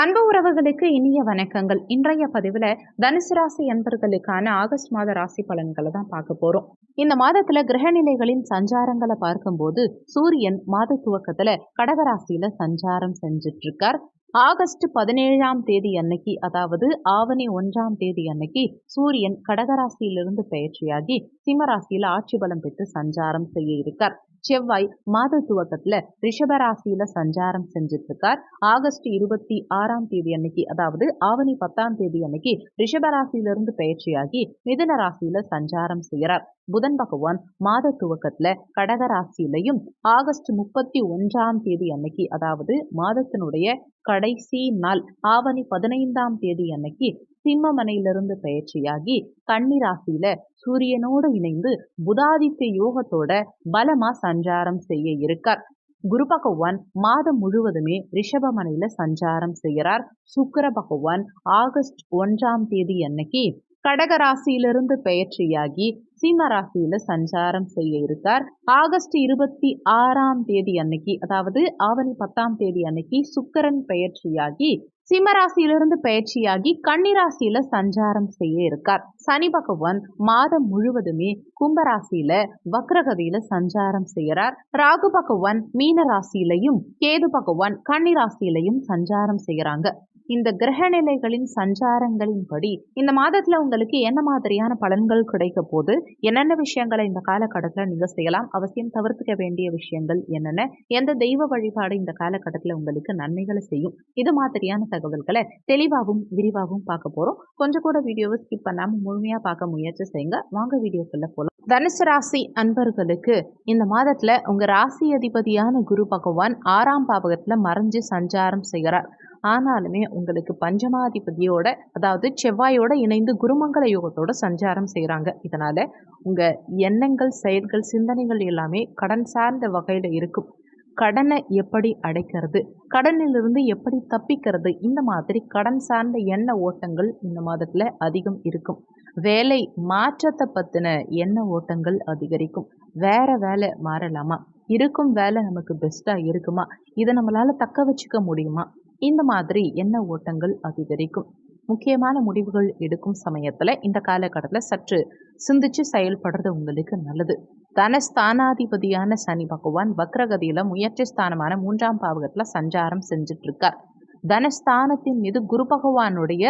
அன்பு உறவுகளுக்கு இனிய வணக்கங்கள். இன்றைய பதிவில் தனுசு ராசி அன்பர்களுக்கான ஆகஸ்ட் மாத ராசி பலன்களை தான் பார்க்க போகிறோம் இந்த மாதத்தில் கிரகநிலைகளின் சஞ்சாரங்களை பார்க்கும்போது சூரியன் மாத துவக்கத்தில் கடகராசியில் சஞ்சாரம் செஞ்சுட்டு இருக்கார் ஆகஸ்ட் பதினேழாம் தேதி அன்னைக்கு அதாவது ஆவணி ஒன்றாம் தேதி அன்னைக்கு சூரியன் கடகராசியிலிருந்து பயிற்சியாகி சிம்மராசியில் ஆட்சி பலம் பெற்று சஞ்சாரம் செய்ய இருக்கார். செவ்வாய் மாத துவக்கத்துல ரிஷபராசியில சஞ்சாரம் செஞ்சுட்டு இருக்கார் ஆகஸ்ட் இருபத்தி ஆறாம் தேதி அன்னைக்கு அதாவது ஆவணி பத்தாம் தேதி அன்னைக்கு ரிஷபராசியிலிருந்து பயிற்சியாகி மிதன ராசியில சஞ்சாரம் செய்கிறார். புதன் பகவான் மாத துவக்கத்துல கடக ராசியிலையும் ஆகஸ்ட் முப்பத்தி ஒன்றாம் தேதி அன்னைக்கு அதாவது மாதத்தினுடைய கடைசி நாள் ஆவணி பதினைந்தாம் தேதி அன்னைக்கு சிம்மமனையிலிருந்து பயிற்சியாகி கண்ணிராசியில சூரியனோட சூரியனோடு இணைந்து புதாதித்ய யோகத்தோட பலமா சஞ்சாரம் செய்ய இருக்கார். குரு பகவான் மாதம் முழுவதுமே ரிஷபமனையில சஞ்சாரம் செய்கிறார் சுக்கர பகவான் ஆகஸ்ட் ஒன்றாம் தேதி அன்னைக்கு கடக ராசியிலிருந்து பெயர்ச்சியாகி சிம்ம ராசியில சஞ்சாரம் செய்ய இருக்கார். ஆகஸ்ட் இருபத்தி ஆறாம் தேதி அன்னைக்கு அதாவது ஆவணி பத்தாம் தேதி அன்னைக்கு சுக்கரன் பெயர்ச்சியாகி சிம்மராசியிலிருந்து பயிற்சியாகி கன்னிராசியில சஞ்சாரம் செய்ய இருக்கார். சனி பகவான் மாதம் முழுவதுமே கும்பராசியில வக்ரகதியில சஞ்சாரம் செய்யறார். ராகு பகவான் மீன ராசியிலையும் கேது பகவான் கன்னிராசியிலையும் சஞ்சாரம் செய்யறாங்க. இந்த கிரகநிலைகளின் சஞ்சாரங்களின்படி இந்த மாதத்துல உங்களுக்கு என்ன மாதிரியான பலன்கள் கிடைக்க போது என்னென்ன விஷயங்களை இந்த காலகட்டத்தில் நீங்க செய்யலாம்? அவசியம் தவிர்த்துக்க வேண்டிய விஷயங்கள் என்னென்ன? எந்த தெய்வ வழிபாடு இந்த காலகட்டத்தில் உங்களுக்கு நன்மைகளை செய்யும்? இது மாதிரியான தகவல்களை தெளிவாகவும் விரிவாகவும் பார்க்க போறோம். கொஞ்சம் கூட வீடியோவை ஸ்கிப் பண்ணாம முழுமையா பார்க்க முயற்சி செய்யுங்க. வாங்க வீடியோக்குள்ள போலாம். தனுசு ராசி அன்பர்களுக்கு இந்த மாதத்துல உங்க ராசி அதிபதியான குரு பகவான் ஆறாம் பாவகத்துல மறைஞ்சு சஞ்சாரம் செய்கிறார். ஆனாலுமே உங்களுக்கு பஞ்சமாதிபதியோட அதாவது செவ்வாயோட இணைந்து குருமங்கல யோகத்தோட சஞ்சாரம் செய்கிறாங்க இதனால உங்கள் எண்ணங்கள் செயல்கள் சிந்தனைகள் எல்லாமே கடன் சார்ந்த வகையில் இருக்கும். கடனை எப்படி அடைக்கிறது கடனிலிருந்து எப்படி தப்பிக்கிறது இந்த மாதிரி கடன் சார்ந்த எண்ண ஓட்டங்கள் இந்த மாதத்தில் அதிகம் இருக்கும். வேலை மாற்றத்தை பற்றின எண்ண ஓட்டங்கள் அதிகரிக்கும். வேற வேலை மாறலாமா? இருக்கும் வேலை நமக்கு பெஸ்ட்டாக இருக்குமா? இதை நம்மளால் தக்க வச்சுக்க முடியுமா? இந்த மாதிரி எண்ண ஓட்டங்கள் அதிகரிக்கும். முக்கியமான முடிவுகள் எடுக்கும் சமயத்தில் இந்த காலகட்டத்தில் சற்று சிந்திச்சு செயல்படுறது உங்களுக்கு நல்லது. தனஸ்தானாதிபதியான சனி பகவான் வக்ரகதியில் முயற்சி ஸ்தானமான மூன்றாம் பாவகத்தில் சஞ்சாரம் செஞ்சுட்டு இருக்கார் தனஸ்தானத்தின் மீது குரு பகவானுடைய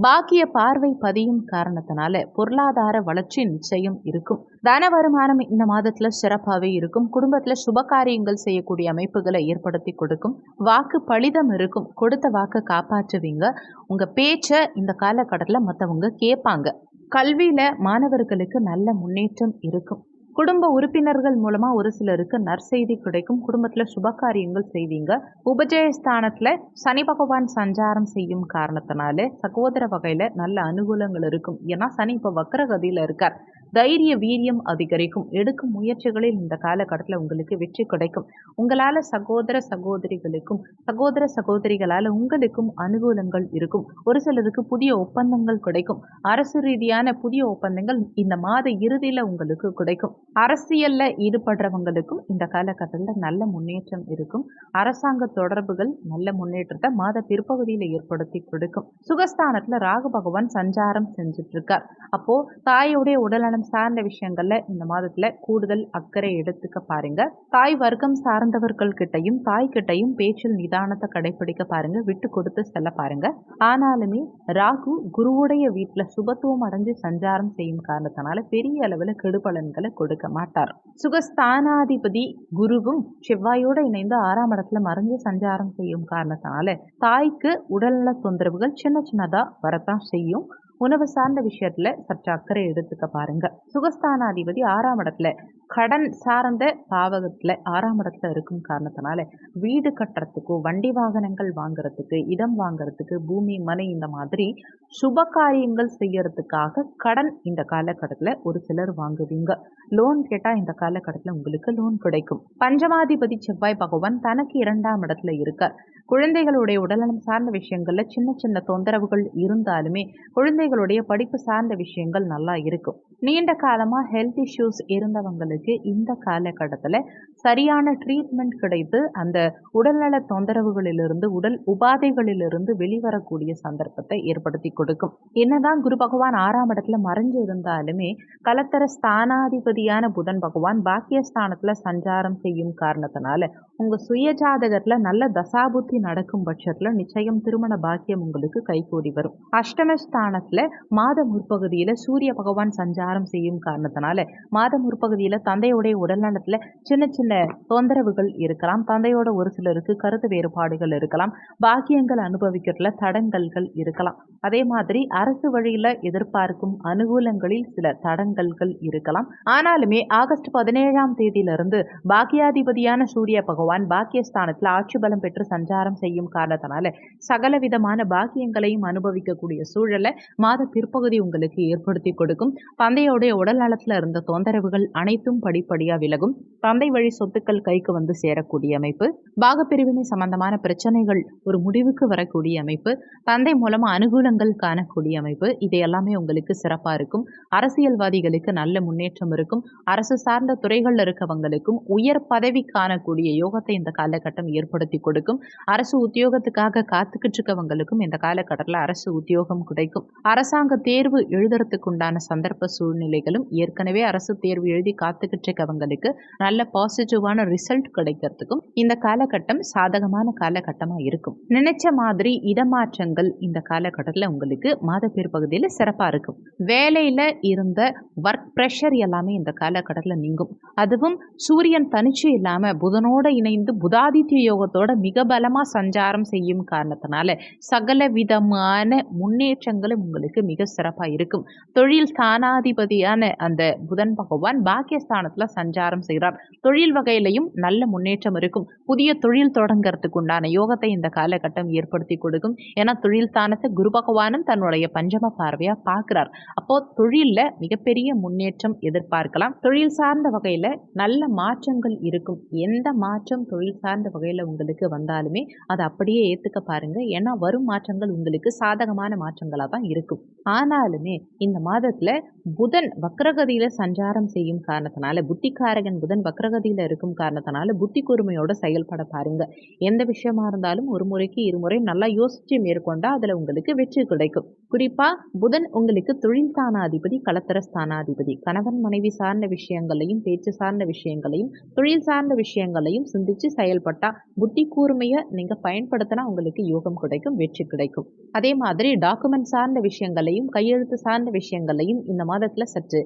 பாக்கிய பார்வை பதியும் காரணத்தினால பொருளாதார வளர்ச்சி நிச்சயம் இருக்கும். தன வருமானம் இந்த மாதத்துல சிறப்பாகவே இருக்கும். குடும்பத்துல சுப காரியங்கள் செய்யக்கூடிய அமைப்புகளை ஏற்படுத்தி கொடுக்கும். வாக்கு பலிதம் இருக்கும். கொடுத்த வாக்கை காப்பாற்றுவீங்க. உங்க பேச்சை இந்த காலகட்டத்தில் மற்றவங்க கேட்பாங்க. கல்வியில மாணவர்களுக்கு நல்ல முன்னேற்றம் இருக்கும். குடும்ப உறுப்பினர்கள் மூலமா ஒரு சிலருக்கு நற்செய்தி கிடைக்கும். குடும்பத்துல சுப காரியங்கள் செய்வீங்க. உபஜயஸ்தானத்துல சனி பகவான் சஞ்சாரம் செய்யும் காரணத்தினால சகோதர வகையில நல்ல அனுகூலங்கள் இருக்கும். ஏன்னா சனி இப்ப வக்கரகதியில இருக்கார். தைரிய வீரியம் அதிகரிக்கும். எடுக்கும் முயற்சிகளில் இந்த காலகட்டத்தில் உங்களுக்கு வெற்றி கிடைக்கும். உங்களால் சகோதர சகோதரிகளுக்கும் சகோதர சகோதரிகளால் உங்களுக்கும் அனுகூலங்கள் இருக்கும். ஒரு சிலருக்கு புதிய ஒப்பந்தங்கள் கிடைக்கும். அரசு ரீதியான புதிய ஒப்பந்தங்கள் இந்த மாத இறுதியில் உங்களுக்கு கிடைக்கும். அரசியலில் ஈடுபடுறவங்களுக்கும் இந்த காலகட்டத்தில் நல்ல முன்னேற்றம் இருக்கும். அரசாங்க தொடர்புகள் நல்ல முன்னேற்றத்தை மாத பிற்பகுதியில் ஏற்படுத்தி கொடுக்கும். சுகஸ்தானத்தில் ராகு பகவான் சஞ்சாரம் செஞ்சுட்டு இருக்கார் அப்போ தாயோடைய உடல்நலம் சார்ந்த விஷயங்கள்ல இந்த மாதத்துல கூடுதல் அக்கறை எடுத்துக்க பாருங்க. தாய் வர்க்கம் சார்ந்தவர்கள் கிட்டையும் தாய் கிட்டையும் பேச்சில் நிதானத்தை கடைபிடிக்க பாருங்க. விட்டு கொடுத்து செல்ல பாருங்க. ஆனாலுமே ராகு குருவுடைய வீட்டுல சுபத்துவம் அடைஞ்சு சஞ்சாரம் செய்யும் காரணத்தினால பெரிய அளவுல கெடுபலன்களை கொடுக்க மாட்டார். சுகஸ்தானாதிபதி குருவும் செவ்வாயோட இணைந்து ஆறாம் இடத்துல மறைஞ்சு சஞ்சாரம் செய்யும் காரணத்தினால தாய்க்கு உடல்நல தொந்தரவுகள் சின்ன சின்னதா வரத்தான் செய்யும். உணவு சார்ந்த விஷயத்துல சற்று அக்கறை எடுத்துக்க பாருங்க. சுகஸ்தானாதிபதி ஆறாம் இடத்துல கடன் சார்ந்த பாவகத்தில் ஆறாம் இடத்துல இருக்கும் காரணத்தினால வீடு கட்டுறதுக்கோ வண்டி வாகனங்கள் வாங்குறதுக்கு இடம் வாங்குறதுக்கு பூமி மனை இந்த மாதிரி சுப காரியங்கள் செய்யறதுக்காக கடன் இந்த காலகட்டத்தில் ஒரு சிலர் வாங்குவீங்க. லோன் கேட்டால் இந்த காலகட்டத்தில் உங்களுக்கு லோன் கிடைக்கும். பஞ்சமாதிபதி செவ்வாய் பகவான் தனக்கு இரண்டாம் இடத்துல இருக்கார். குழந்தைகளுடைய உடல்நலம் சார்ந்த விஷயங்களில் சின்ன சின்ன தொந்தரவுகள் இருந்தாலுமே குழந்தைகளுடைய படிப்பு சார்ந்த விஷயங்கள் நல்லா இருக்கும். நீண்ட காலமாக ஹெல்த் இஷ்யூஸ் இருந்தவங்களுக்கு உங்களுக்கு இந்த காலகட்டத்தில் சரியான ட்ரீட்மெண்ட் கிடைத்து அந்த உடல்நல தொந்தரவுகளிலிருந்து உடல் உபாதைகளிலிருந்து வெளிவரக்கூடிய சந்தர்ப்பத்தை ஏற்படுத்தி கொடுக்கும். என்னதான் குரு பகவான் ஆறாம் இடத்துல மறைஞ்சு இருந்தாலுமே கலத்தர ஸ்தானாதிபதியான புதன் பகவான் பாக்கியஸ்தானத்தில் சஞ்சாரம் செய்யும் காரணத்தினால உங்கள் சுயஜாதகத்தில் நல்ல தசாபுத்தி நடக்கும் பட்சத்தில் நிச்சயம் திருமண பாக்கியம் உங்களுக்கு கைகூடி வரும். அஷ்டமஸ்தானத்தில் மாத முற்பகுதியில் சூரிய பகவான் சஞ்சாரம் செய்யும் காரணத்தினால மாத முற்பகுதியில் தந்தையுடைய உடல்நலத்தில் சின்ன சின்ன தொந்தரவுகள் இருக்கலாம். தந்தையோட ஒரு சிலருக்கு கருத்து வேறுபாடுகள் இருக்கலாம். பாக்கியங்கள் அனுபவிக்கிறதுல தடங்கல்கள் இருக்கலாம். அதே மாதிரி அரசு வழியில் எதிர்பார்க்கும் அனுகூலங்களில் சில தடங்கல்கள் இருக்கலாம். ஆனாலுமே ஆகஸ்ட் பதினேழாம் தேதியிலிருந்து பாக்கியாதிபதியான சூரிய பகவான் பாக்கியஸ்தானத்தில் ஆட்சி பலம் பெற்று சஞ்சாரம் செய்யும் காரணத்தினால சகல விதமான பாக்கியங்களையும் அனுபவிக்கக்கூடிய சூழலை மாத பிற்பகுதி உங்களுக்கு ஏற்படுத்தி கொடுக்கும். தந்தையோடைய உடல் நலத்தில் இருந்த தொந்தரவுகள் அனைத்தும் படிப்படியாக விலகும். தந்தை வழி சொத்துக்கள் கைக்கு வந்து சேரக்கூடிய அமைப்பு. பாகப்பிரிவினை சம்பந்தமான பிரச்சனைகள் ஒரு முடிவுக்கு வரக்கூடிய அமைப்பு. தந்தை மூலமாக அனுகூலங்கள் காணக்கூடிய அமைப்பு. இது எல்லாமே உங்களுக்கு சிறப்பாக இருக்கும். அரசியல்வாதிகளுக்கு நல்ல முன்னேற்றம் இருக்கும். அரசு சார்ந்த துறைகளில் இருக்கவங்களுக்கும் உயர் பதவி காணக்கூடிய யோகத்தை இந்த காலகட்டம் ஏற்படுத்தி கொடுக்கும். அரசு உத்தியோகத்துக்காக காத்துக்கிட்டு இருக்கவங்களுக்கும் இந்த காலகட்டத்தில் அரசு உத்தியோகம் கிடைக்கும். அரசாங்க தேர்வு எழுதுறதுக்கு உண்டான சந்தர்ப்ப சூழ்நிலைகளும் ஏற்கனவே அரசு தேர்வு எழுதி காத்து பார்த்துக்கிட்டு இருக்கவங்களுக்கு நல்ல பாசிட்டிவான ரிசல்ட் கிடைக்கிறதுக்கும் இந்த காலகட்டம் சாதகமான காலகட்டமாக இருக்கும். நினைச்ச மாதிரி இடமாற்றங்கள் இந்த காலகட்டத்தில் உங்களுக்கு மாத பகுதியில் சிறப்பாக இருக்கும். வேலையில் இருந்த ஒர்க் ப்ரெஷர் எல்லாமே இந்த காலகட்டத்தில் நீங்கும். அதுவும் சூரியன் தனிச்சு இல்லாமல் புதனோடு இணைந்து புதாதித்ய யோகத்தோட மிக பலமாக சஞ்சாரம் செய்யும் காரணத்தினால சகல விதமான முன்னேற்றங்களும் உங்களுக்கு மிக சிறப்பாக இருக்கும். தொழில் ஸ்தானாதிபதியான அந்த புதன் பகவான் பாக்கியஸ்தான் பாக்கியஸ்தானத்தில் சஞ்சாரம் செய்கிறார் தொழில் வகையிலையும் நல்ல முன்னேற்றம் இருக்கும். புதிய தொழில் தொடங்கிறதுக்கு உண்டான யோகத்தை இந்த காலகட்டம் ஏற்படுத்தி கொடுக்கும். ஏன்னா தொழில் ஸ்தானத்தை குரு பகவானும் தன்னுடைய பஞ்சம பார்வையாக பார்க்குறார். அப்போ தொழிலில் மிகப்பெரிய முன்னேற்றம் எதிர்பார்க்கலாம். தொழில் சார்ந்த வகையில் நல்ல மாற்றங்கள் இருக்கும். எந்த மாற்றம் தொழில் சார்ந்த வகையில் உங்களுக்கு வந்தாலுமே அதை அப்படியே ஏற்றுக்க பாருங்க. ஏன்னா வரும் மாற்றங்கள் உங்களுக்கு சாதகமான மாற்றங்களாக தான் இருக்கும். ஆனாலுமே இந்த மாதத்தில் புதன் வக்ரகதியில் சஞ்சாரம் செய்யும் காரணத்தினால் காரணத்தினால புத்திக்காரகன் புதன் வக்ரகதியில் இருக்கும் காரணத்தினால புத்தி கூர்மையோட செயல்பட பாருங்க. எந்த விஷயமா இருந்தாலும் ஒரு முறைக்கு இருமுறை நல்லா யோசிச்சு மேற்கொண்டா அதில் உங்களுக்கு வெற்றி கிடைக்கும். குறிப்பா புதன் உங்களுக்கு தொழில் ஸ்தானாதிபதி கலத்தர ஸ்தானாதிபதி. கணவன் மனைவி சார்ந்த விஷயங்களையும் பேச்சு சார்ந்த விஷயங்களையும் தொழில் சார்ந்த விஷயங்களையும் சிந்திச்சு செயல்பட்டா புத்தி கூர்மையை நீங்க பயன்படுத்தினா உங்களுக்கு யோகம் கிடைக்கும் வெற்றி கிடைக்கும். அதே மாதிரி டாக்குமெண்ட் சார்ந்த விஷயங்களையும் கையெழுத்து சார்ந்த விஷயங்களையும் இந்த மாதத்தில் சற்று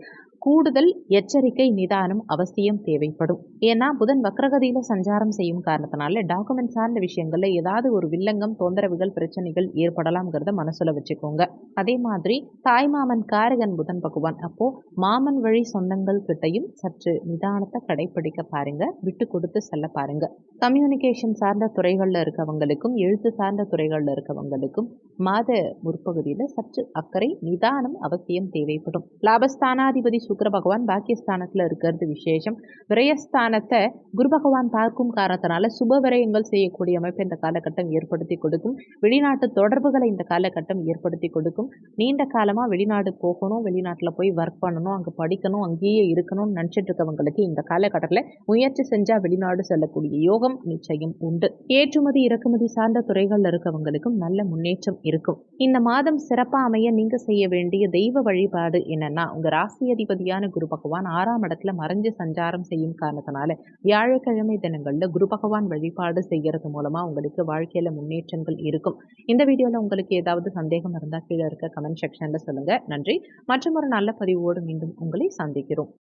கூடுதல் எச்சரிக்கை நிதானம் அவசியம் தேவைப்படும். ஏன்னா புதன் வக்ரகதியில் சஞ்சாரம் செய்யும் காரணத்தினால டாக்குமெண்ட் சார்ந்த விஷயங்களில் ஏதாவது ஒரு வில்லங்கம் தொந்தரவுகள் பிரச்சனைகள் ஏற்படலாம்ங்கிறத மனசுல வச்சுக்கோங்க. அதே மாதிரி தாய்மாமன் காரகன் புதன் பகவான் அப்போ மாமன் வழி சொந்தங்கள் கிட்டையும் சற்று நிதானத்தை கடைபிடிக்க பாருங்க விட்டு கொடுத்து செல்ல பாருங்க. கம்யூனிகேஷன் சார்ந்த துறைகளில் இருக்கவங்களுக்கும் எழுத்து சார்ந்த துறைகளில் இருக்கவங்களுக்கும் மாத முற்பகுதியில் சற்று அக்கறை நிதானம் அவசியம் தேவைப்படும். லாபஸ்தானாதிபதி சுக்கர பகவான் பாக்கியஸ்தானத்தில் இருக்கிறது விசேஷம். விரயஸ்தானத்தை குரு பகவான் பார்க்கும் காரணத்தினால சுப விரயங்கள் செய்யக்கூடிய அமைப்பு இந்த காலகட்டம் ஏற்படுத்தி கொடுக்கும். வெளிநாட்டு தொடர்புகளை இந்த காலகட்டம் ஏற்படுத்தி கொடுக்கும். நீண்ட காலமாக வெளிநாடு போகணும் வெளிநாட்டில் போய் ஒர்க் பண்ணணும் அங்கே படிக்கணும் அங்கேயே இருக்கணும்னு நினச்சிட்டு இருக்கவங்களுக்கு இந்த காலகட்டத்தில் முயற்சி செஞ்சால் வெளிநாடு செல்லக்கூடிய யோகம் நிச்சயம் உண்டு. ஏற்றுமதி இறக்குமதி சார்ந்த துறைகள்ல இருக்கவங்களுக்கும் நல்ல முன்னேற்றம் இருக்கும். இந்த மாதம் சிறப்பா அமைய நீங்க செய்ய வேண்டிய தெய்வ வழிபாடு என்னன்னா உங்க ராசி அதிபதியான குரு பகவான் ஆறாம் இடத்துல மறைஞ்சு சஞ்சாரம் செய்யும் காரணத்தினால வியாழக்கிழமை தினங்கள்ல குரு பகவான் வழிபாடு செய்யறது மூலமா உங்களுக்கு வாழ்க்கையில முன்னேற்றங்கள் இருக்கும். இந்த வீடியோல உங்களுக்கு ஏதாவது சந்தேகம் இருந்தா கீழே இருக்க கமெண்ட் செக்ஷன்ல சொல்லுங்க. நன்றி. மற்றும் ஒரு நல்ல பதிவோடு மீண்டும் உங்களை சந்திக்கிறோம்.